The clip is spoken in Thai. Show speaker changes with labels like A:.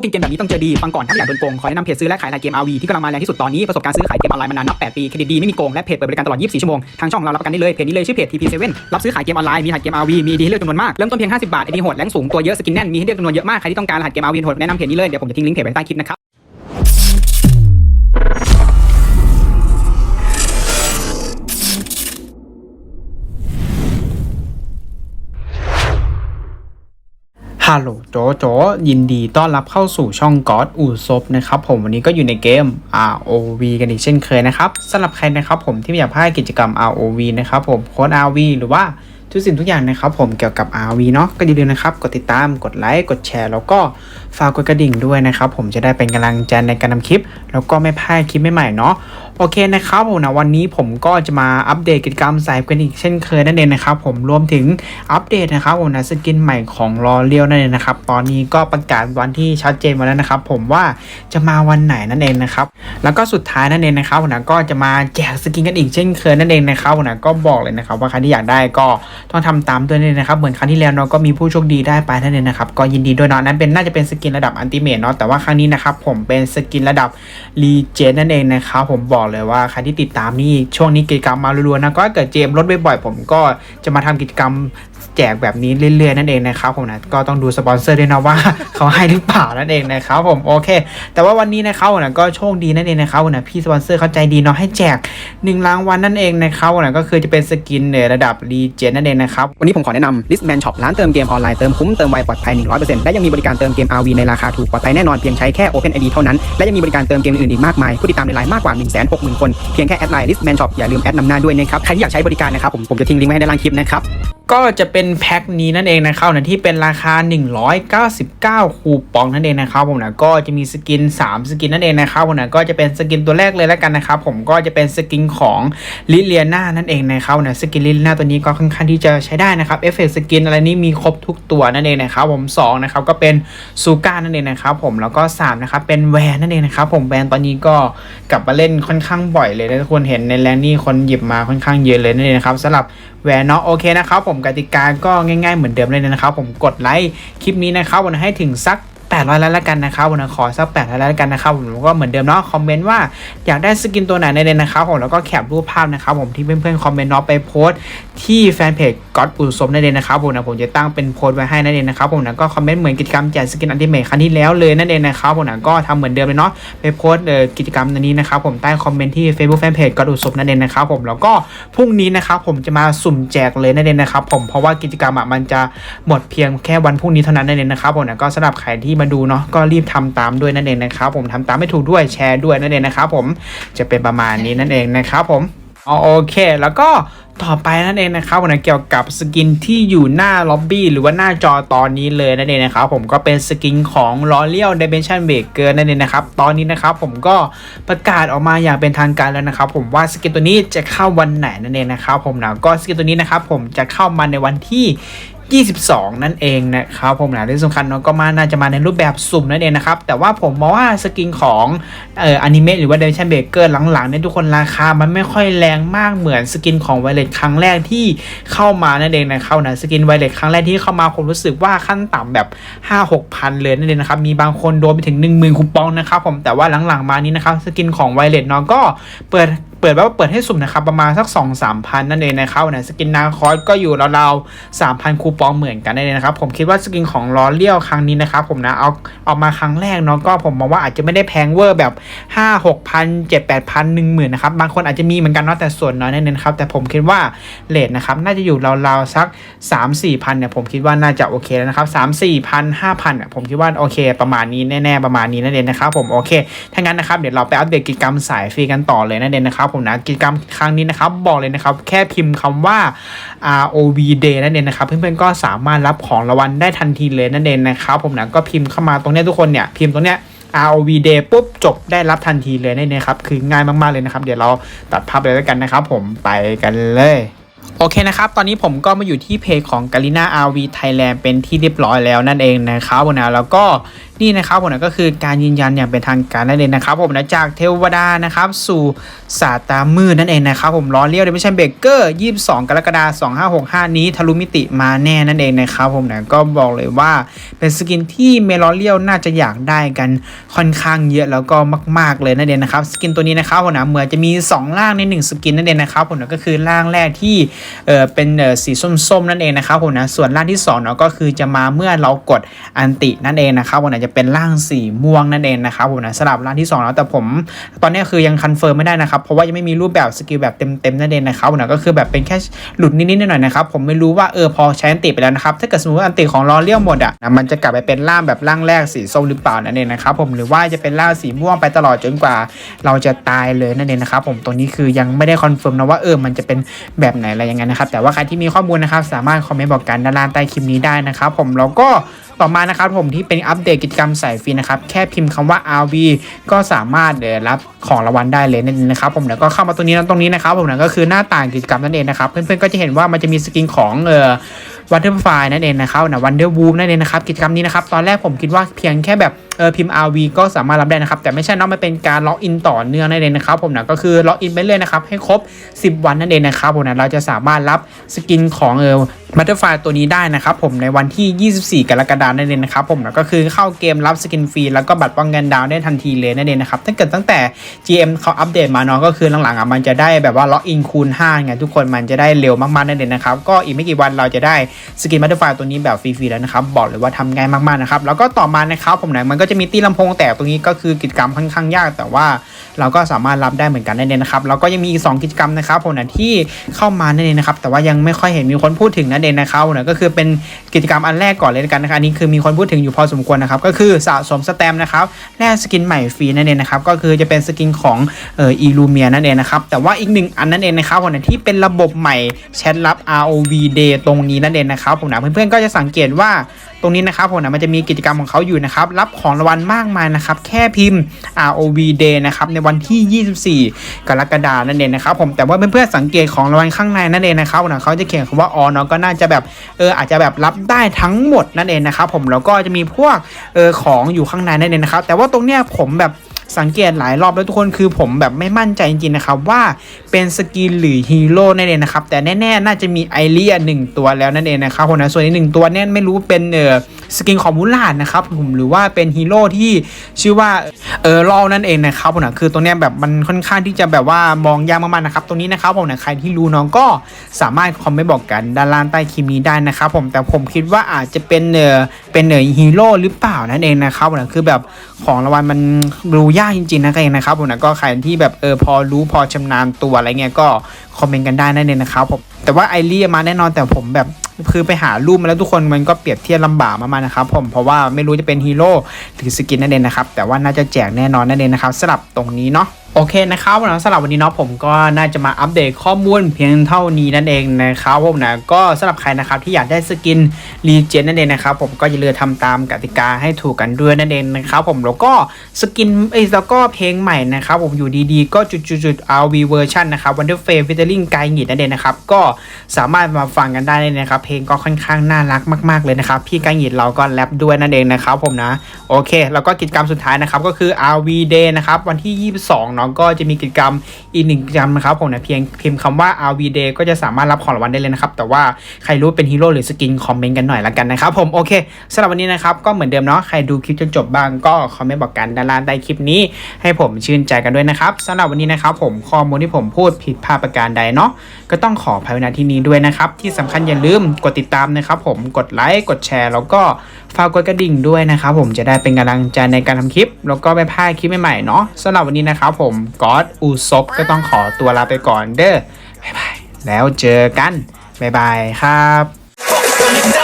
A: กกินเกมแบบนี้ต้องเจอดีฟังก่อนถ้าไม่อยากโดนโกงขอแนะนำเพจซื้อและขายรายเกม RV ที่กำลังมาแรงที่สุดตอนนี้ประสบการณ์ซื้อขายเกมออนไลน์มานานนับ 8 ปีเครดิตดีไม่มีโกงและเพจเปิดบริการตลอด 24 ชั่วโมงทางช่องเรารับประกันได้เลยเพจนี้เลยชื่อเพจ TP7 รับซื้อขายเกมออนไลน์มีหัสเกม RV มีดีให้เลือกจำนวนมากเริ่มต้นเพียง 50 บาทไอดีโหดแรงสูงตัวเยอะสกินแน่นมีให้เลือกจำนวนเยอะมากใครที่ต้องการรหัสเกม RV โหดแนะนำเพจนี้เลยเดี๋ยวผมจะทิ้งลิงก์เพจไว้ใต้คลิปนะครับ
B: ฮัลโหลโจโจยินดีต้อนรับเข้าสู่ช่องกอดอูซบนะครับผมวันนี้ก็อยู่ในเกม ROV กันอีกเช่นเคยนะครับสำหรับใครนะครับผมที่ไม่อยากพลาดกิจกรรม ROV นะครับผมโค้ด RV หรือว่าทุกสิ่งทุกอย่างนะครับผมเกี่ยวกับ RV เนาะก็อย่าลืมนะครับ กดติดตามกดไลค์กดแชร์ แล้วก็ฝากกดกระดิ่งด้วยนะครับผมจะได้เป็นกำลังใจในการทำคลิป แล้วก็ไม่พลาดคลิปใหม่ๆเนาะ โอเคนะครับผมนะวันนี้ผมก็จะมาอัปเดตกิจกรรมสายกันอีกเช่นเคยนั่นเองนะครับผมรวมถึงอัปเดตนะครับผมนะสกินใหม่ของรอเลียวนั่นเองนะครับตอนนี้ก็ประกาศวันที่ชัดเจนมาแล้วนะครับผมว่าจะมาวันไหนนั่นเองนะครับแล้วก็สุดท้ายนั่นเองนะครับผมนะก็จะมาแจกสกินกันอีกเช่นเคยนั่นเองนะครับผมนะก็บอกเลยนะครับว่าใครที่อยากได้ก็ต้องทำตามด้วยนั่นเองนะครับเหมือนครั้งที่แล้วเนาะก็มีผู้โชคดีได้ไปนั่นเองนะครับก็ยินดีด้วยเนาะนั้นเป็นน่าจะเป็นสกินระดับอันติเมทเนาะแต่ว่าครั้งนี้นะครับผมเป็นสกินระดับรีเจนนั่นเองนะครับผมบอกเลยว่าใครที่ติดตามนี่ช่วงนี้กิจกรรมมารัวๆนะก็ถ้าเกิดเจมลดบ่อยๆผมก็จะมาทำกิจกรรม แจกแบบนี้เรื่อยๆนั่นเองนะครับผมนะก็ต้องดูสปอนเซอร์ด้วยนะว่าเขาให้หรือเปล่านั่นเองนะครับผมโอเค แต่ว่าวันนี้นะครับผมนะก็โชคดีนั่นเองนะครับผมนะพี่สปอนเซอร์เข้าใจดีเนาะให้แจก1รางวัลนั่นเองนะครับผมนะก็คือจะเป็นสกินในระดับรีเจนนั่นเองนะครับ
A: วันนี้ผมขอแนะนำ Listman Shop ร้านเติมเกมออนไลน์เติมคุ้มเติมไวปลอดภัย100%และยังมีบริการเติมเกม RV ในราคาถูกปลอดภัยแน่นอนเพียงใช้แค่ Open ID เท่านั้นและยังมีบริการเติมเกมอื่นๆอีกมากมายผู้ติดตามในไลน์มากกว่า 160,000 คนเพียงแค่แอดไลน์ Listman Shop อย่าลืมแอดนำหน้าด้วยนะครับใครที่อยากใช้บริการนะครับผมผมจะทิ้งลิงก์ไว้ให้ในล่างคลิปนะครับ
B: ก็จะเป็นแพ็คนี้นั่นเองนะครับนะที่เป็นราคา 199 คูปองนั่นเองนะครับผมนะก็จะมีสกิน 3 สกินนั่นเองนะครับผมนะก็จะเป็นสกินตัวแรกเลยแล้วกันนะครับผมก็จะเป็นสกินของลิเลียนานั่นเองนะครับนะสกินลิเลียนาตัวนี้ก็ค่อนข้างที่จะใช้ได้นะครับเอฟเฟกต์สกินอะไรนี้มีครบทุกตัวนั่นเองนะครับผม2นะครับก็เป็นซูก้านั่นเองนะครับผมแล้วก็3นะครับเป็นแวนนั่นเองนะครับผมแวนตอนนี้ก็กลับมาเล่นค่อนข้างบ่อยเลยนะทุกคนเห็นในแรงนี่คนหยิบมาค่อนข้างเยอะเลยนั่นเองนะครับสำหรับแหวนเนาะโอเคนะครับผมกติกาก็ง่ายๆเหมือนเดิมเลยนะครับผมกดไลค์คลิปนี้นะครับวันให้ถึงสัก 800แล้วละกันนะครับวันขอสัก800แล้วละกันนะครับผมก็เหมือนเดิมเนาะคอมเมนต์ว่าอยากได้สกินตัวไหนในเดนนะครับผมแล้วก็แคปรูปภาพนะครับผมที่เพื่อนๆคอมเมนต์เนาะไปโพสต์ที่แฟนเพจก็อดอุสมนั่นเองนะครับผมนะผมจะตั้งเป็นโพสต์ไว้ให้นั่นเองนะครับผมนะก็คอมเมนต์เหมือนกิจกรรมแจกสกินอันติเมทครั้งที่แล้วเลยนั่นเองนะครับผมนะก็ทำเหมือนเดิมเลยเนาะไปโพสต์กิจกรรมนี้นะครับผมใต้คอมเมนต์ที่ Facebook Fanpage ก็อดอุสมนั่นเองนะครับผมแล้วก็พรุ่งนี้นะครับผมจะมาสุ่มแจกเลยนั่นเองนะครับผมเพราะว่ากิจกรรมอะมันจะหมดเพียงแค่วันพรุ่งนี้เท่านั้นนั่นเองนะครับผมนะก็สำหรับใครที่มาดูเนาะก็รีบทำตามด้วยนั่นเองนะครับผมทำตามไม่ถูกด้วยแชร์ด้วยนั่นเองนะครับผมจะเป็นประมาณนี้นั่นเองนะครับผมอ๋อโอเค แล้วก็ต่อไปนั่นเองนะครับผมนะเกี่ยวกับสกินที่อยู่หน้าล็อบบี้หรือว่าหน้าจอตอนนี้เลยนั่นเองนะครับผมก็เป็นสกินของ l o r e a l Dimension Breaker นั่นเองนะครับตอนนี้นะครับผมก็ประกาศออกมาอย่างเป็นทางการแล้วนะครับผมว่าสกินตัวนี้จะเข้าวันไหนนั่นเองนะครับผมนะก็สกินตัวนี้นะครับผมจะเข้ามาในวันที่ 22 นั่นเองนะครับผมนะที่สำคัญเนาะก็มาน่าจะมาในรูปแบบสุ่มนั่นเองนะครับ แต่ว่าผมมองว่าสกินของเอ่ออนิเมะหรือว่าเดนชันเบเกอร์หลังๆเนี่ยทุกคนราคามันไม่ค่อยแรงมากเหมือนสกินของไวเลตครั้งแรกที่เข้ามานั่นเองนะครับนะสกินไวเลตครั้งแรกที่เข้ามาผมรู้สึกว่าขั้นต่ำแบบ 5 6พันเลยนั่นเองนะครับมีบางคนโดนไปถึง 10,000คูปองนะครับผมแต่ว่าหลังๆมานี้นะครับสกินของไวเลตเนาะก็เปิด เปิดว่าเปิดให้สุ่มนะครับประมาณสัก 2 3พันนั่นเองนะครับนะสกินนาคอสก็อยู่ราวๆ3,000คูปองเหมือนกันนั่นเองนะครับผมคิดว่าสกินของล้อเลี้ยวครั้งนี้นะครับผมนะเอาออกมาครั้งแรกเนาะก็ผมมองว่าอาจจะไม่ได้แพงเวอร์แบบ 5 6 พัน7 8พัน1 0,000นะครับบางคนอาจจะมีเหมือนกันเนาะแต่ส่วนน้อยนั่นเองครับแต่ผมคิดว่าเลทนะครับน่าจะอยู่ราวๆสัก 3 4พันเนี่ยผมคิดว่าน่าจะโอเคแล้วนะครับ3 4พัน5พันเนี่ยผมคิดว่าโอเค ประมาณนี้แน่ๆประมาณนี้นั่นเองนะครับผมโอเคถ้างั้นนะครับเดี๋ยวเราไปอัปเดตกิจกรรมสายฟรีกันต่อเลยนั่นเองนะครับผมนะกิจกรรมครั้งนี้นะครับบอกเลยนะครับแค่พิมพ์คำว่า ROV Day นั่นเองนะครับเพื่อนๆก็สามารถรับของรางวัลได้ทันทีเลยนั่นเองนะครับผมนะก็พิมพ์เข้ามาตรงนี้ทุกคนเนี่ยพิมพ์ตรงเนี้ย ROV Day ปุ๊บจบได้รับทันทีเลยนั่นเองครับ คือง่ายมากๆเลยนะครับ เดี๋ยวเราตัดภาพเลยแล้วกันนะครับ ผมไปกันเลย โอเคนะครับ ตอนนี้ผมก็มาอยู่ที่เพจของ g a l i n a RV Thailand เป็นที่เรียบร้อยแล้วนั่นเองนะครับผมนะแล้วก็นี่นะครับผมนะก็คือการยืนยันอย่างเป็นทางการนั่นเองนะครับผมนะจากเทวดานะครับสู่ศาสตรามืดนั่นเองนะครับผมล้อเลี้ยวเดมิชันเบเกอร์22 กรกฎาคม2565 นี้ทะลุมิติมาแน่นั่นเองนะครับผมนะก็บอกเลยว่าเป็นสกินที่เมลอเลียวน่าจะอยากได้กันค่อนข้างเยอะแล้วก็มาก ๆเลยนั่นเองนะครับสกินตัวนี้นะครับผมนะเหมือนจะมี2ร่างใน 1 สกินนั่นเองนะครับผมนะก็คือร่างแรกที่เออเป็นสีส้มๆนั่นเองนะครับผมนะส่วนร่างที่2เนาะก็คือจะมาเมื่อเรากดอันตินั่นเองนะครับผมนะจะเป็นร่างสีม่วงนั่นเองนะครับผมนะสลับร่างที่2แล้วแต่ผม ตอนนี้คือยังคอนเฟิร์มไม่ได้นะครับเพราะว่ายังไม่มีรูปแบบสกิลแบบเต็มๆนั่นเองนะครับผมนะก็คือแบบเป็นแค่หลุดนิดๆหน่อยๆนะครับผมไม่รู้ว่าเออพอใช้อันติไปแล้วนะครับถ้าเกิดสมมติว่าอันติของลอเลียวหมดอะนะมันจะกลับไปเป็นร่างแบบร่างแรกสีส้มหรือเปล่านั่นเองนะครับผมหรือว่าจะเป็นร่างสีม่วงไปตลอดจนกว่า เราจะตายเลยนั่นเองนะครับผมตัวนี้คือยังไม่ได้คอนเฟิร์มนะว่าเออมันจะเป็นแบบไหนอะไรยังไงนะครับ แต่ว่าใครที่มีข้อมูลนะครับ สามารถคอมเมนต์บอกกันด้านล่างใต้คลิปนี้ได้นะครับผมแล้วก็ต่อมานะครับผมที่เป็นอัปเดตกิจกรรมสายฟรีนะครับ แค่พิมพ์คำว่า RV ก็สามารถเดรับของรางวัลได้เลยนั่นเองนะครับผมแล้วก็เข้ามาตรงนี้ตรงนี้นะครับผมนะก็คือหน้าต่างกิจกรรมนั่นเองนะครับ เพื่อนๆก็จะเห็นว่ามันจะมีสกินของเอ่อวันเดอร์ไฟนั่นเองนะครับนะวันเดอร์วูมนั่นเองนะครับกิจกรรมนี้นะครับตอนแรกผมคิดว่าเพียงแค่แบบเออพิมพ์ RV ก็สามารถรับได้นะครับ แต่ไม่ใช่นอะมันเป็นการล็อกอินต่อเนื่องนั่นเองนะครับผมนะก็คือล็อกอินไปเลยนะครับให้ครบ 10 วันนั่นเองนะครับผมนะเราจะสามารถรับสกินของเออบัตเตอร์ไฟตัวนี้ได้นะครับผมในวันที่ 24 กรกฎาคมนั่นเองนะครับผมนะก็คือเข้าเกมรับสกินฟรีแล้วก็บัตรป้องกันดาวได้ทันทีเลยนั่นเองนะครับถ้าเกิดตั้งแต่ GM เขาอัปเดตมาเนาะก็คือหลังๆอะมันจะได้แบบว่าล็อกอินคูณ5ไงทุกคนมันจะได้เร็วมากๆนั่นเองนะครับก็อีกไม่กี่วันเราจะได้สกินบัตเตอร์ไฟตัวนี้แบบฟรีๆแล้วนะครับบอกเลยว่าทำง่ายมากๆนะครับแล้วก็ต่อมานะครับผมนะมันก็จะมีตีลำโพงแตกตรงนี้ก็คือกิจกรรมค่อนข้างยากแต่ว่า เราก็สามารถรับได้เหมือนกันนั่นเองนะครับแล้วก็ยังมีอีก2กิจกรรมนะครับผมนะที่เข้ามานั่นเองนะครับแต่ว่ายังไม่ค่อยเห็นมีคนพูดถึงนั่นเองนะครับนะก็คือเป็นกิจกรรมอันแรกก่อนเลยละกันนะครับอันนี้คือมีคนพูดถึงอยู่พอสมควรนะครับก็คือสะสมสแตมนะครับแลกสกินใหม่ฟรีนั่นเองนะครับก็คือจะเป็นสกินของเอ่ออีลูเมียนั่นเองนะครับแต่ว่าอีกหนึ่งอันนั่นเองนะครับผมนะที่เป็นระบบใหม่แชทลับ ROV Day ตรงนี้นั่นเองนะครับผมนะเพื่อนๆก็จะสังเกตว่าตรงนี้นะครับผมนะมันจะมีกิจกรรมของเขาอยู่นะครับรับของรางวัลมากมายนะครับแค่พิมพ์ ROV Day นะครับในวันที่ 24 กรกฎาคมนั่นเองนะครับผมแต่ว่าเพื่อนๆสังเกตของรางวัลข้างในนั่นเองนะครับนะเขาจะเขียนคำว่าออเนาะก็น่าจะแบบเอออาจจะแบบรับได้ทั้งหมดนั่นเองนะครับผมแล้วก็จะมีพวกเออของอยู่ข้างในนั่นเองนะครับแต่ว่าตรงเนี้ยผมแบบ สังเกตหลายรอบแล้วทุกคนคือผมแบบไม่มั่นใจจริงๆนะครับว่าเป็นสกินหรือฮีโร่นั่นเองนะครับแต่แน่ๆน่าจะมีไอเลียหนึ่งตัวแล้วนั่นเองนะครับผมนะส่วนอีกหนึ่งตัวเนี่ยไม่รู้เป็นเออสกินของมูลาดนะครับผมหรือว่าเป็นฮีโร่ที่ชื่อว่าเออลอนั่นเองนะครับผมนะคือตรงเนี้ยแบบมันค่อนข้างที่จะแบบว่ามองยากมากๆนะครับตรงนี้นะครับผมนะใครที่รู้น้องก็สามารถคอมเมนต์บอกกันด้านล่างใต้คลิปนี้ได้นะครับผมแต่ผมคิดว่าอาจจะเป็นเออเป็นเออฮีโร่หรือเปล่านั่นเองนะครับผมนะคือแบบของรางวัลมันรู้ยากจริงๆนะเองนะครับผมนะก็ใครที่แบบเออพอรู้พอชำนาญตัวอะไรเงี้ยก็คอมเมนต์กันได้นั่นเองนะครับผมแต่ว่าไอเรียมาแน่นอนแต่ผมแบบคือไปหารูปมาแล้วทุกคนมันก็เปรียบเทียบลำบากมากๆนะครับผมเพราะว่าไม่รู้จะเป็นฮีโร่หรือสกินนั่นเองนะครับแต่ว่าน่าจะแจกแน่นอนนั่นเองนะครับสลับตรงนี้เนาะ โอเคนะครับวันนี้สำหรับวันนี้เนาะผมก็น่าจะมาอัปเดตข้อมูลเพียงเท่านี้นั่นเองนะครับผมนะก็สำหรับใครนะครับที่อยากได้สกินรีเจนนั่นเองนะครับผมก็อย่าลืมทำตามกติกาให้ถูกกันด้วยนั่นเองนะครับผมแล้วก็สกินเอ้แล้วก็เพลงใหม่นะครับผมอยู่ดีๆ ก็จุดๆๆ RV เวอร์ชันนะครับ Wonder f a m e featuring ไกหงิดนั่นเองนะครับก็สามารถมาฟังกันได้เลยนะครับเพลงก็ค่อนข้างน่ารักมากๆเลยนะครับพี่ไกหงิดเราก็แรปด้วยนั่นเองนะครับผมนะโอเค แล้วก็กิจกรรมสุดท้ายนะครับก็คือ RV Day นะครับวันที่ 22เนาะก็จะมีกิจกรรมอีกหนึ่งกิจกรรมนะครับผมนะเพียงพิมพ์คำว่า RV Day ก็จะสามารถรับของรางวัลได้เลยนะครับแต่ว่าใครรู้เป็นฮีโร่หรือสกินคอมเมนต์กันหน่อยละกันนะครับผมโอเคสำหรับวันนี้นะครับก็เหมือนเดิมเนาะใครดูคลิปจนจบบ้างก็คอมเมนต์บอกกันด้านล่างใต้คลิปนี้ให้ผมชื่นใจกันด้วยนะครับสำหรับวันนี้นะครับผมข้อมูลที่ผมพูดผิดพลาดประการใดเนาะก็ต้องขออภัยในที่นี้ด้วยนะครับที่สำคัญอย่าลืมกดติดตามนะครับผมกดไลค์กดแชร์แล้วก็ ฝากกดกระดิ่งด้วยนะครับผมจะได้เป็นกำลังใจในการทำคลิป แล้วก็ไม่พลาดคลิปใหม่ๆเนาะสำหรับวันนี้นะครับผมก๊อตอูซบก็ต้องขอตัวลาไปก่อนเด้อบ๊ายบายแล้วเจอกันบ๊ายบายครับ